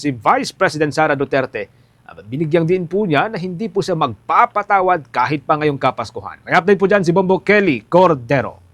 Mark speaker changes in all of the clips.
Speaker 1: Si Vice President Sara Duterte, ah, binigyang din po niya na hindi po siya magpapatawad kahit pa ngayong Kapaskuhan. May update po dyan si Bombo Kelly Cordero.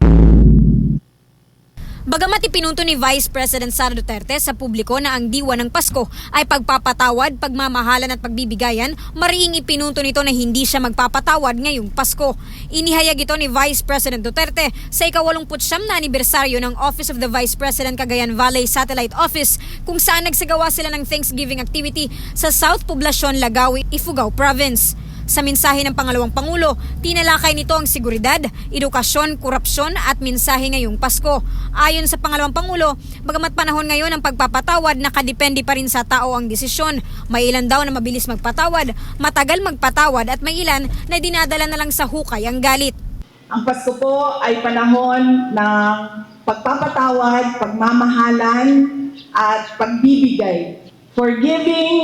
Speaker 2: Bagamat ipinunto ni Vice President Sara Duterte sa publiko na ang diwa ng Pasko ay pagpapatawad, pagmamahalan at pagbibigayan, mariing ipinunto nito na hindi siya magpapatawad ngayong Pasko. Inihayag ito ni Vice President Duterte sa ikawalumputsyam na anibersaryo ng Office of the Vice President Cagayan Valley Satellite Office kung saan nagsagawa sila ng Thanksgiving activity sa South Poblacion, Lagawi, Ifugao Province. Sa mensahe ng pangalawang pangulo, tinalakay nito ang seguridad, edukasyon, korupsyon at mensahe ngayong Pasko. Ayon sa pangalawang pangulo, bagamat panahon ngayon ng pagpapatawad, nakadepende pa rin sa tao ang desisyon. May ilan daw na mabilis magpatawad, matagal magpatawad at may ilan na dinadala na lang sa hukay ang galit.
Speaker 3: Ang Pasko po ay panahon ng pagpapatawad, pagmamahalan, at pagbibigay. Forgiving,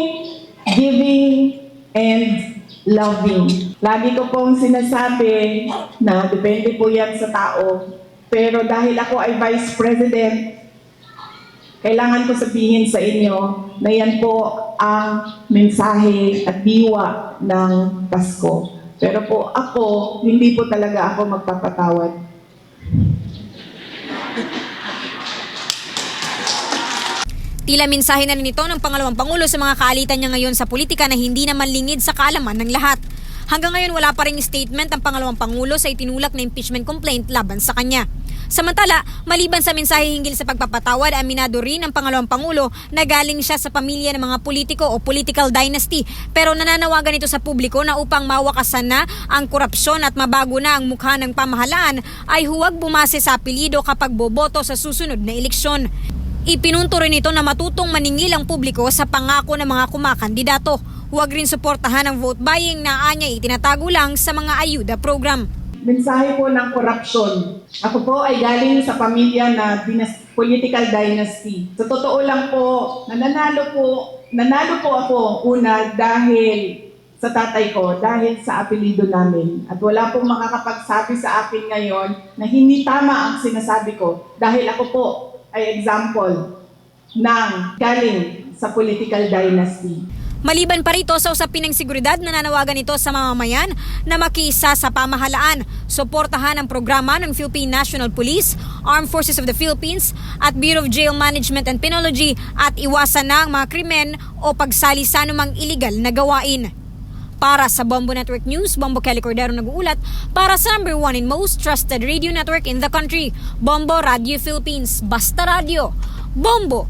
Speaker 3: loving. Lagi ko pong sinasabi na depende po yan sa tao. Pero dahil ako ay Vice President, kailangan ko sabihin sa inyo na yan po ang mensahe at diwa ng Pasko. Pero po ako, hindi po talaga ako magpapatawad.
Speaker 2: Tila mensahe na rin ito ng pangalawang pangulo sa mga kaalitan niya ngayon sa politika na hindi naman lingid sa kaalaman ng lahat. Hanggang ngayon wala pa rin statement ang pangalawang pangulo sa itinulak na impeachment complaint laban sa kanya. Samantala, maliban sa mensahe hinggil sa pagpapatawad, aminado rin ang pangalawang pangulo na galing siya sa pamilya ng mga politiko o political dynasty. Pero nananawagan ito sa publiko na upang mawakasan na ang korupsyon at mabago na ang mukha ng pamahalaan ay huwag bumase sa apelido kapag boboto sa susunod na eleksyon. Ipinunto rin ito na matutong maningil ang publiko sa pangako ng mga kumakandidato. Huwag rin suportahan ang vote buying na anya itinatago lang sa mga ayuda program.
Speaker 3: Mensahe po ng korupsyon. Ako po ay galing sa pamilya na dinas- political dynasty. Sa totoo lang po, nananalo po, nanalo po ako una dahil sa tatay ko, dahil sa apelido namin. At wala pong makakapagsabi sa akin ngayon na hindi tama ang sinasabi ko dahil ako po ay example ng galing sa political dynasty.
Speaker 2: Maliban pa rito sa usapin ng seguridad, nananawagan ito sa mamamayan na makiisa sa pamahalaan, suportahan ang programa ng Philippine National Police, Armed Forces of the Philippines at Bureau of Jail Management and Penology at iwasan na ang mga krimen o pagsali sa anumang iligal na gawain. Para sa Bombo Network News, Bombo Kelly Cordero nag-uulat para sa number one and most trusted radio network in the country, Bombo Radio Philippines. Basta Radio. Bombo!